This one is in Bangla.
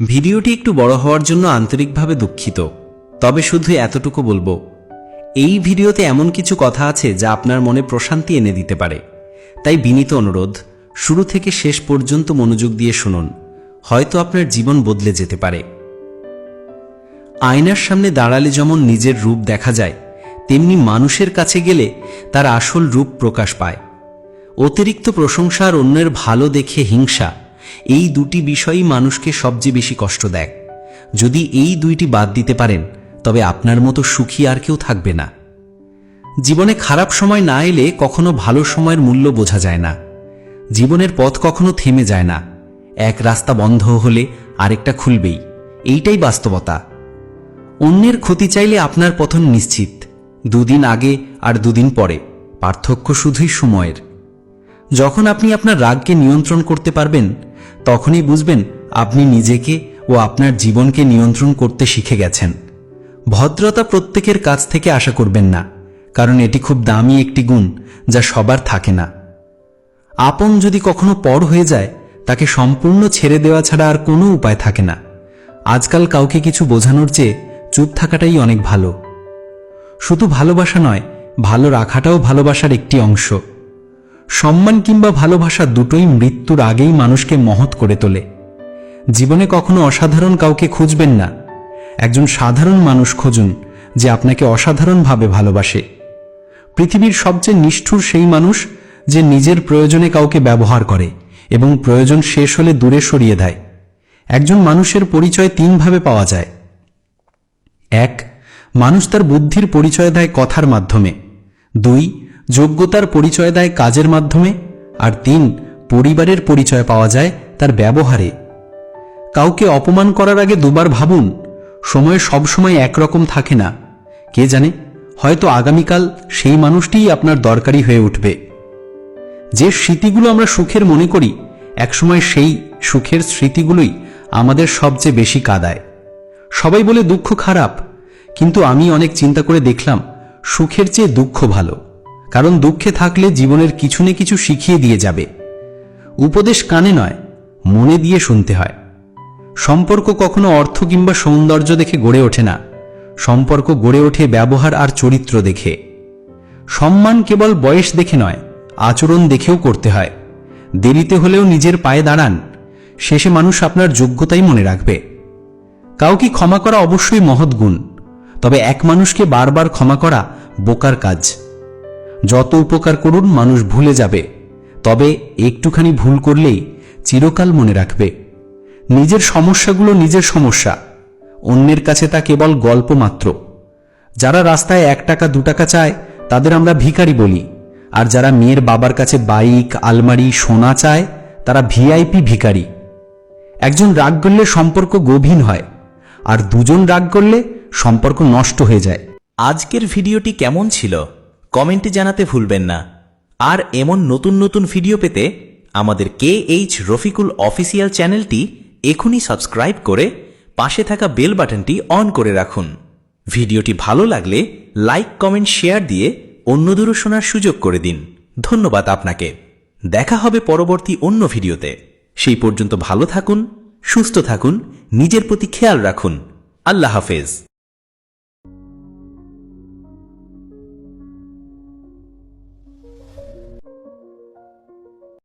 ভিডিওটি একটু বড় হওয়ার জন্য আন্তরিকভাবে দুঃখিত। তবে শুধু এতটুকু বলব, এই ভিডিওতে এমন কিছু কথা আছে যা আপনার মনে প্রশান্তি এনে দিতে পারে। তাই বিনীত অনুরোধ, শুরু থেকে শেষ পর্যন্ত মনোযোগ দিয়ে শুনুন, হয়তো আপনার জীবন বদলে যেতে পারে। আয়নার সামনে দাঁড়ালে যেমন নিজের রূপ দেখা যায়, তেমনি মানুষের কাছে গেলে তার আসল রূপ প্রকাশ পায়। অতিরিক্ত প্রশংসা আর অন্যের ভালো দেখে হিংসা এই দুটি বিষয়ই মানুষকে সবচেয়ে বেশি কষ্ট দেয়। যদি এই দুইটি বাদ দিতে পারেন, তবে আপনার মতো সুখী আর কেউ থাকবে না। জীবনে খারাপ সময় না এলে কখনো ভালো সময়ের মূল্য বোঝা যায় না। জীবনের পথ কখনো থেমে যায় না। এক রাস্তা বন্ধ হলে আরেকটা খুলবেই। এইটাই বাস্তবতা। অন্যের ক্ষতি চাইলে আপনার পতন নিশ্চিত। দুদিন আগে আর দুদিন পরে। পার্থক্য শুধুই সময়ের। যখন আপনি আপনার রাগকে নিয়ন্ত্রণ করতে পারবেন তখনই বুঝবেন আপনি নিজেকে ও আপনার জীবনকে নিয়ন্ত্রণ করতে শিখে গেছেন। ভদ্রতা প্রত্যেকের কাছ থেকে আশা করবেন না, কারণ এটি খুব দামি একটি গুণ যা সবার থাকে না। আপন যদি কখনো পর হয়ে যায়, তাকে সম্পূর্ণ ছেড়ে দেওয়া ছাড়া আর কোনো উপায় থাকে না। আজকাল কাউকে কিছু বোঝানোর চেয়ে চুপ থাকাটাই অনেক ভালো। শুধু ভালোবাসা নয়, ভালো রাখাটাও ভালোবাসার একটি অংশ। সম্মান কিংবা ভালোবাসা দুটোই মৃত্যুর আগেই মানুষকে মহৎ করে তোলে। জীবনে কখনো অসাধারণ কাউকে খুঁজবেন না। একজন সাধারণ মানুষ খুঁজুন যে আপনাকে অসাধারণভাবে ভালোবাসে। পৃথিবীর সবচেয়ে নিষ্ঠুর সেই মানুষ যে নিজের প্রয়োজনে কাউকে ব্যবহার করে এবং প্রয়োজন শেষ হলে দূরে সরিয়ে দেয়। একজন মানুষের পরিচয় তিনভাবে পাওয়া যায়। এক, মানুষ তার বুদ্ধির পরিচয় দেয় কথার মাধ্যমে। দুই যোগ্যতার পরিচয় দেয় কাজের মাধ্যমে, আর তিন, পরিবারের পরিচয় পাওয়া যায় তার ব্যবহারে। কাউকে অপমান করার আগে দুবার ভাবুন, সময় সবসময় একরকম থাকে না। কে জানে, হয়তো আগামীকাল সেই মানুষটিই আপনার দরকারি হয়ে উঠবে। যে স্মৃতিগুলো আমরা সুখের মনে করি, একসময় সেই সুখের স্মৃতিগুলোই আমাদের সবচেয়ে বেশি কাদায়। সবাই বলে দুঃখ খারাপ, কিন্তু আমি অনেক চিন্তা করে দেখলাম, সুখের চেয়ে দুঃখ ভালো। কারণ দুঃখে থাকলে জীবনের কিছু না কিছু শিখিয়ে দিয়ে যাবে। উপদেশ কানে নয়, মনে দিয়ে শুনতে হয়। সম্পর্ক কখনো অর্থ কিংবা সৌন্দর্য দেখে গড়ে ওঠে না। সম্পর্ক গড়ে ওঠে ব্যবহার আর চরিত্র দেখে। সম্মান কেবল বয়স দেখে নয়, আচরণ দেখেও করতে হয়। দেরিতে হলেও নিজের পায়ে দাঁড়ান, শেষে মানুষ আপনার যোগ্যতাই মনে রাখবে। কাউকে ক্ষমা করা অবশ্যই মহৎ গুণ, তবে এক মানুষকে বারবার ক্ষমা করা বোকার কাজ। যত উপকার করুন, মানুষ ভুলে যাবে। তবে একটুখানি ভুল করলেই চিরকাল মনে রাখবে। নিজের সমস্যাগুলো নিজের সমস্যা, অন্যের কাছে তা কেবল গল্প মাত্র। যারা রাস্তায় এক টাকা, দু টাকা চায়, তাদের আমরা ভিখারি বলি। আর যারা মেয়ের বাবার কাছে বাইক, আলমারি, সোনা চায়, তারা ভিআইপি ভিখারি। একজন রাগ করলে সম্পর্ক গভীর হয়, আর দুজন রাগ করলে সম্পর্ক নষ্ট হয়ে যায়। আজকের ভিডিওটি কেমন ছিল? কমেন্টে জানাতে ভুলবেন না। আর এমন নতুন নতুন ভিডিও পেতে আমাদের কে এইচ রফিকুল অফিসিয়াল চ্যানেলটি এখনই সাবস্ক্রাইব করে পাশে থাকা বেল বাটনটি অন করে রাখুন। ভিডিওটি ভালো লাগলে লাইক, কমেন্ট, শেয়ার দিয়ে অন্যদেরও শোনার সুযোগ করে দিন। ধন্যবাদ আপনাকে। দেখা হবে পরবর্তী অন্য ভিডিওতে। সেই পর্যন্ত ভালো থাকুন, সুস্থ থাকুন, নিজের প্রতি খেয়াল রাখুন। আল্লাহ হাফেজ।